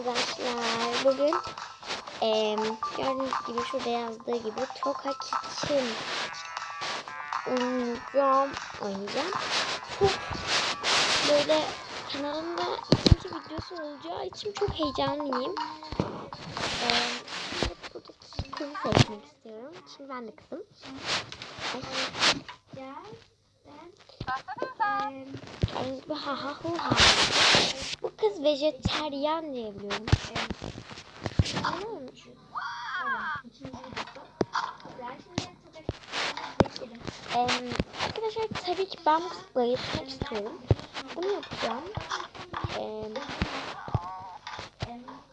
arkadaşlar. Bugün eee gördüğünüz gibi şurada yazdığı gibi Toka Kitchen oynayacağım. oynayacağım. Çok böyle kanalımda ikinci videosu olacağı için çok heyecanlıyım. Eee şimdi buradaki kızı seçmek istiyorum. Şimdi ben de kızım. Ay. Gördüğünüz gibi ha ha hu ha. Kız vejeteryan diye biliyorum. Ne olmuş? Em, arkadaşlar tabii ki ben bu kızı bayıltmak istiyorum. Bunu yapacağım. Em,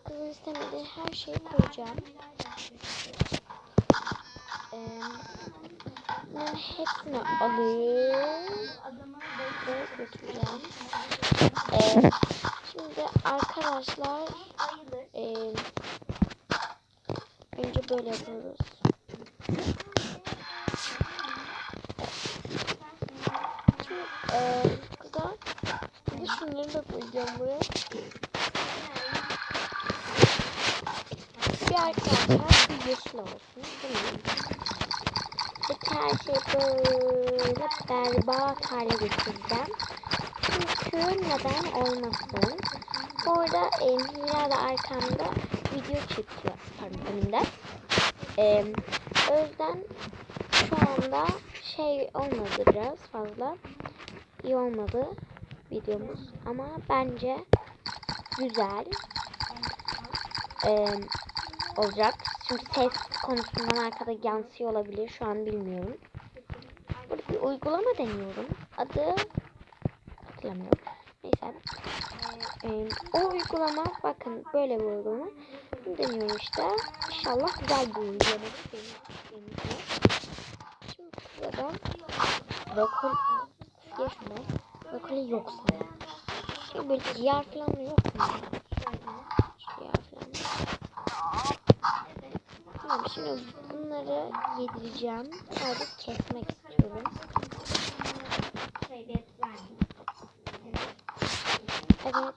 kızın istemediği her şeyi koyacağım. Em, bunların hepsini alıp ve götüreceğim. Em, şimdi arkadaşlar em, önce böyle yapıyoruz. Şimdi e, kızlar şunları da koyacağım buraya. Bir arkadaşlar bir yeşil olsun. Bu her şey böyle berbat hale getireceğim. Çünkü neden olmasın. Bu arada e, Hira da arkamda video çekiyor. Pardon önümde. E, o yüzden şu anda şey olmadı biraz fazla. iyi olmadı videomuz. Ama bence güzel e, olacak. Çünkü ses konusundan arkada yansıyor olabilir. Şu an bilmiyorum. Burada bir uygulama deniyorum. Adı hatırlamıyorum. Neyse. E, o uygulama bakın böyle bir uygulama. Bunu deniyorum işte. İnşallah güzel bir uygulama. Şimdi burada brokoli şunu. Brokoli yok sana. Şimdi ciğer falan yok mu? Ciğer falan. Tamam şimdi bunları yedireceğim. Sadece kesmek istiyorum. Evet.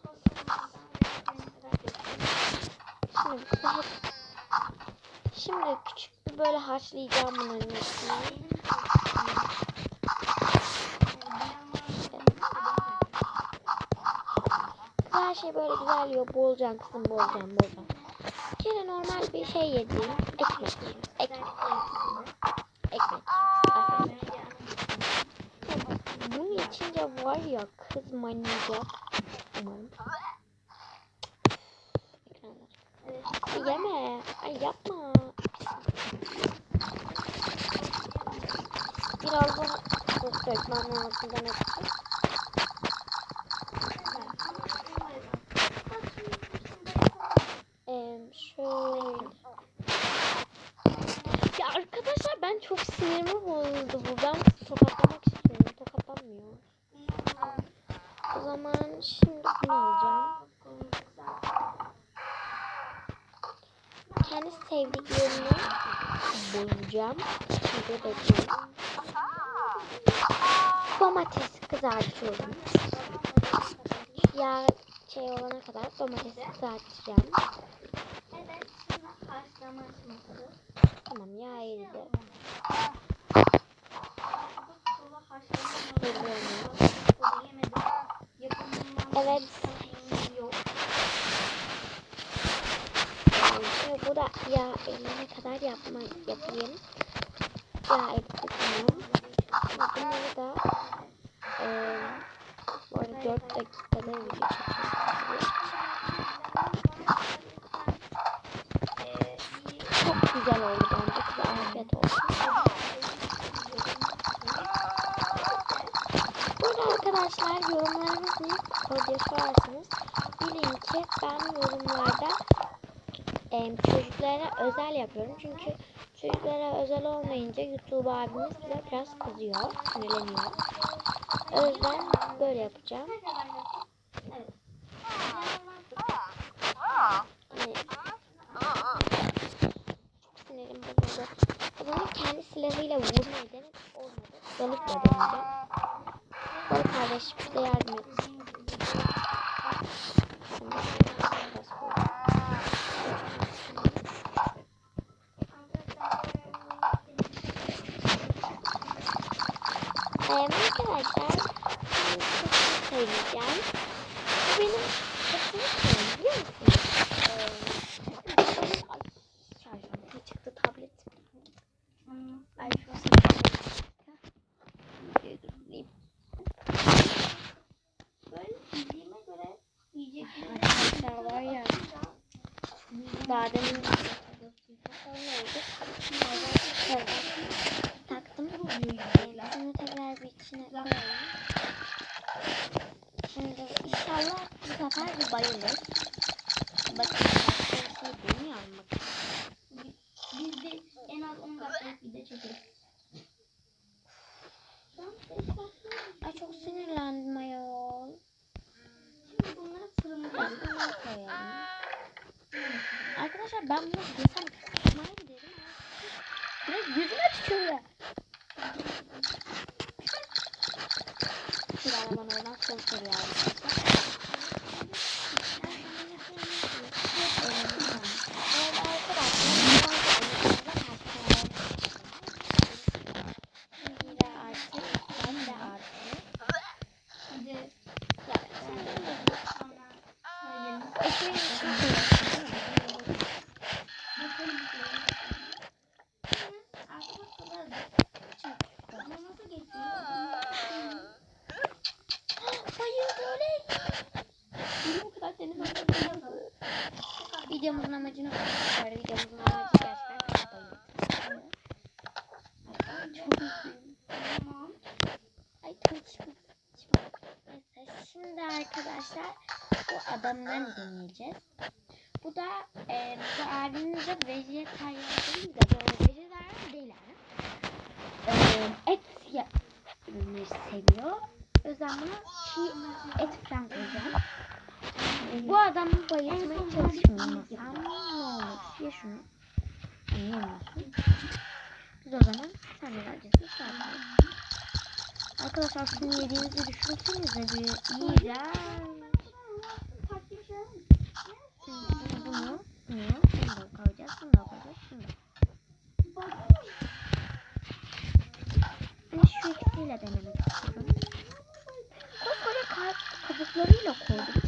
Şimdi bu hep Şimdi küçük bir böyle haşlayacağım bunların hepsini. Her şey böyle güzel yiyor. Boğulacağım kızım boğulacağım boğulacağım. Bir kere normal bir şey yediğim ekmek. Ekmek. Ekmek. Aferin. Bunu içince var ya kız maniyacak. Umarım. Yeme. Ay yapma. Birazdan çok dökmem lazım demek. Ee, şöyle. Ya arkadaşlar ben çok sinirimi bozuldu bu. Ben tokatlamak istiyorum. Tokatlanmıyor. O zaman şimdi bunu alacağım. Kendi sevdiklerini boyayacağım. Şimdi bekliyorum. Domatesi kızartıyorum. Ya şey olana kadar domatesi kızartacağım. Tamam ya eridi. Evet. Şimdi bu da ya eriyene kadar yapma, yapayım. Ya eridi tamam. Dakikada video çekiyoruz. Çok güzel oldu bence. Size afiyet olsun. Burada arkadaşlar yorumlarınız ne diye sorarsanız bilin ki ben yorumlarda em, çocuklara özel yapıyorum. Çünkü çocuklara özel olmayınca YouTube abimiz bize biraz kızıyor, sinirleniyor. O yüzden böyle yapacağım. Yani sinirim bozuldu. O zaman kendi silahıyla vurmayı denedik. Olmadı. Balıkla deneyeceğim. Balık kardeş bize yardım et. Şimdi biraz koyayım. Söyleyeceğim. Bu benim kesinlikle biliyor musunuz? Ee, tablet. Var ya. Daha demin. Taktım. Ee, Şunu tekrar bir. Şimdi inşallah bu bir bayılır. Bakın başka bir şey bilmiyorum bakın. biz de en az 10 dakikalık video çekeriz. Ay çok sinirlendim ayol. Şimdi bunları fırına koyalım. Arkadaşlar ben bunu yesem kusmaya giderim biraz yüzüme tükürüyor. Şurada bana oradan son soruyor arkadaşlar. Evet arkadaşlar. Bir de artık ben de artık. Hadi Ya sonra söyleyelim. ekmeğin içine koyalım. Bakalım şöyle. Arkadaşlar ama nasıl geçiyor? Bayıldı oley. Benim bu kadar deniz anlatılmazdı. Videomuzun amacını böyle videomuzun amacı gerçekten bayıldı. Ay, çok. Tamam. Ay. Neyse şimdi arkadaşlar bu adamları deneyeceğiz. Bu da e, bu abimiz de vejetaryen değil de böyle vejetaryen değil yani. E, et ya, ürünleri seviyor. O yüzden buna çiğ et falan koyacağım. Bu adamı bayıltmaya çalışmıyorsam ne olur? Ye şunu. Yiyemiyorsun. Biz o zaman sen de acısını şey. Arkadaşlar şunu yediğinizi düşünsenize bir yiyeceğim. Farklı bir şey var mı? Şimdi bunu, bunu, bunu da koyacağız, bunu da koyacağız, şunu da. Ben şu ikisiyle denemek istiyorum. Koskoca kalp kabuklarıyla koydum.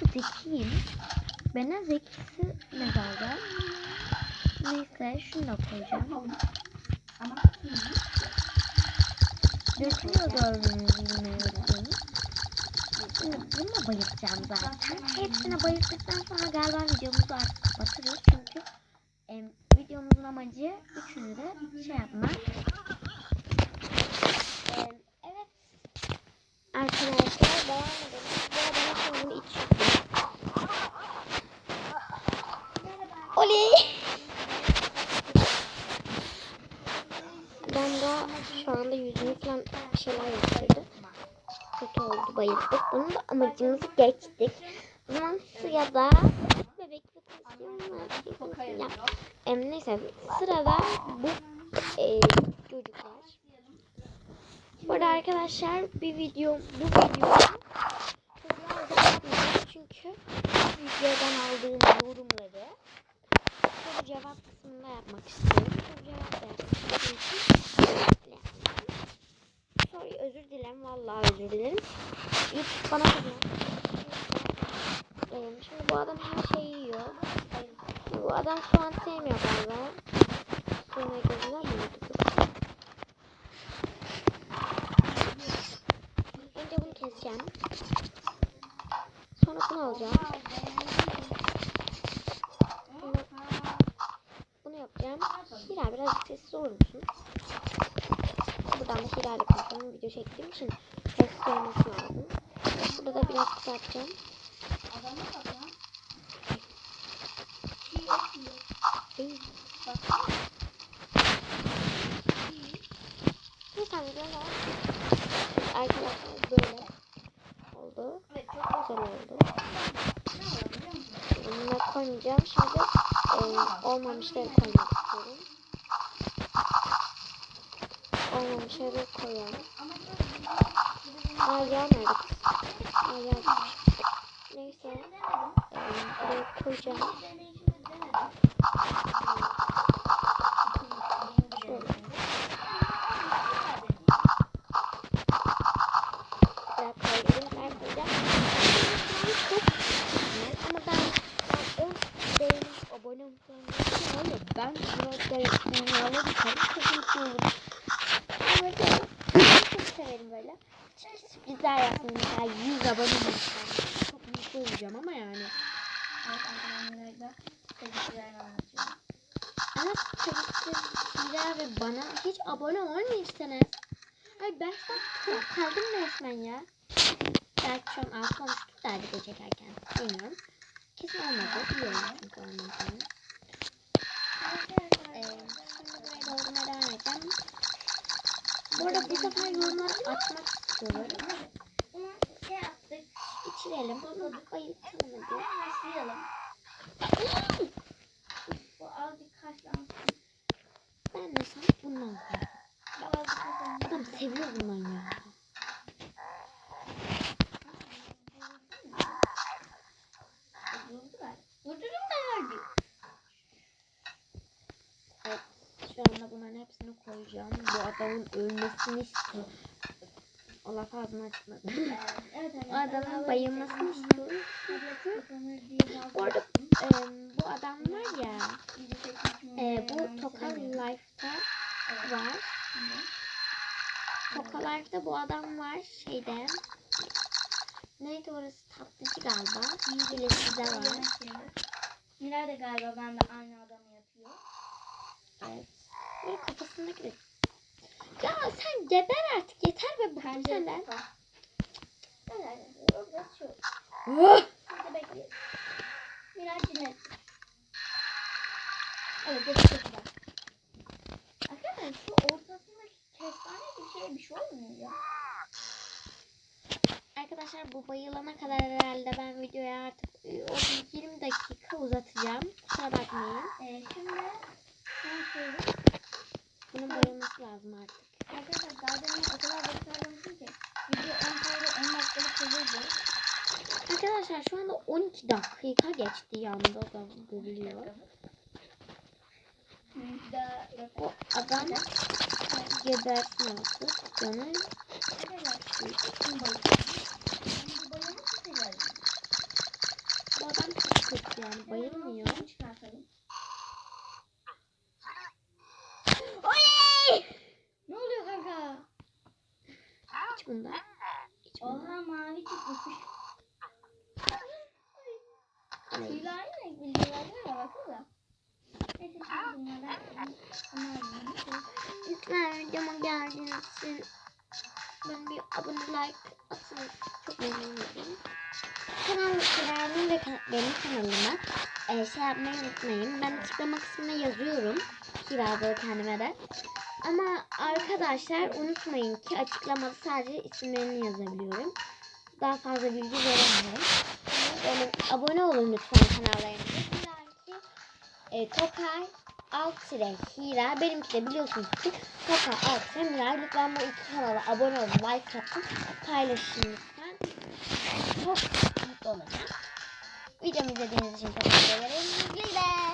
Çok zekiyim. Zekisi mezarda. Neyse şunu da koyacağım. Dökülüyor gördüğünüz gibi meyvesini. Şimdi bununla bayılacağım zaten. Hepsine bayıldıktan sonra galiba videomuzu artık kapatırız. Çünkü em, videomuzun amacı üçünü de şey yapmak. Em, evet. Arkadaşlar devam edelim. Bu adama şimdi iç yüzü. Oley! Ben de şu anda yüzünü falan bir şeyler yaptırdı. Kötü oldu bayıldık. Bunun da amacımızı geçtik. Zaman sırada? Konuşayım. Ya, em, neyse sırada bu e, çocuklar. Bu arada arkadaşlar bir video bu videoyu. Çünkü videodan aldığım yorumları soru cevap kısmında yapmak istiyorum. Soru cevap için Sorry özür dilerim. Vallahi özür dilerim. YouTube bana kızıyor. Ee, şimdi bu adam her şeyi yiyor. Bu adam soğan sevmiyor galiba. Sonra gözüne mi yedi kız? Önce bunu keseceğim. Sonra bunu alacağım. Bunu, bunu yapacağım. Hira birazcık sessiz olur musun? Buradan da Hira ile konuşuyorum. Video çektiğim için sessiz olması lazım. Burada da biraz kısaltacağım. adamı bak ya. Çiğ et yiyor. Değil. Bak. Bir tane daha. Arkadaşlar böyle oldu. Evet çok Güzel oldu. Bunları koymayacağım. Şimdi e, olmamışları koymak istiyorum. Olmamışları koyalım. Aa kız? Aa gitmiş. Neyse. E, buraya koyacağım. Deneyişimiz denedim. Şöyle. Biraz koydum. böyle dünyalar uçarım. Çok mutlu olurum. Ama böyle çok severim böyle. Çünkü sürprizler yapsın. Mesela 100 abone olsam çok mutlu olacağım ama yani. Evet arkadaşlar anlatıyorum. Ama Hira ve bana hiç abone olmuyorsanız. Ay ben şu an kaldım resmen ya. Belki şu an altı olmuştur da video çekerken. Bilmiyorum. Kesin olmadı. Biliyorum çünkü olmadığını. Ee, şimdi buraya doldurmaya devam edeceğim. Bu arada bu sefer yorumları açmak istiyorum. Bunu şey yaptık. İçirelim. Bunu bayıltalım hadi. Haşlayalım. Bu azıcık haşlansın. Ben de sana bundan koyayım. Adam seviyor bundan ya. Şu anda bunların hepsini koyacağım. Bu adamın ölmesini istiyorum. Allah ağzını açmadı. O adamın bayılmasını istiyorum. Bu arada em, bu adam var ya. E, bu Toka Life'da var. Toka Life'da bu adam var. Şeyde. Neydi orası? Tatlıcı galiba. Birisi de var. Miray da galiba ben de aynı adamı yapıyor. Evet. Böyle kafasındaki de. Ya sen geber artık yeter be bıktım senden. Oh! Evet, güzel. Arkadaşlar şu ortasındaki kestane bir şey bir şey olmuyor ya. Arkadaşlar bu bayılana kadar herhalde ben videoyu artık e, o 20 dakika uzatacağım. Kusura bakmayın. Ee, şimdi? Bunun bayılması lazım artık. Arkadaşlar daha demin o kadar başarılmışım ki video 10 sayıda 10 dakikalık hızlıydı. Arkadaşlar şu anda 12 dakika geçti yanda da görülüyor. O adam gebersin artık. Canım. Bu. Bu adam çok kötü yani bayılmıyor. Çıkartalım. Hiç bunda. Hiç bunda. Oha mavi çıkmış. Tüyler ne? Bilgiler var bakın Neyse şimdi bunlardan Lütfen videoma geldiğiniz için ben bir abone like atın. Çok memnun olurum. Kanal Kira'nın ve benim kanalıma e, şey yapmayı unutmayın. Ben açıklama kısmına yazıyorum. Kira böyle kendime de. Ama arkadaşlar unutmayın ki açıklamada sadece isimlerini yazabiliyorum. Daha fazla bilgi veremiyorum. Yani abone olun lütfen kanallarımıza. Dilanki e, Tokay alt Hira. Benimki de biliyorsunuz ki Tokay alt tire Miray. Lütfen bu iki kanala abone olun. Like atın. Paylaşın lütfen. Çok mutlu olacağım. Videomu izlediğiniz için teşekkür ederim. Güle güle.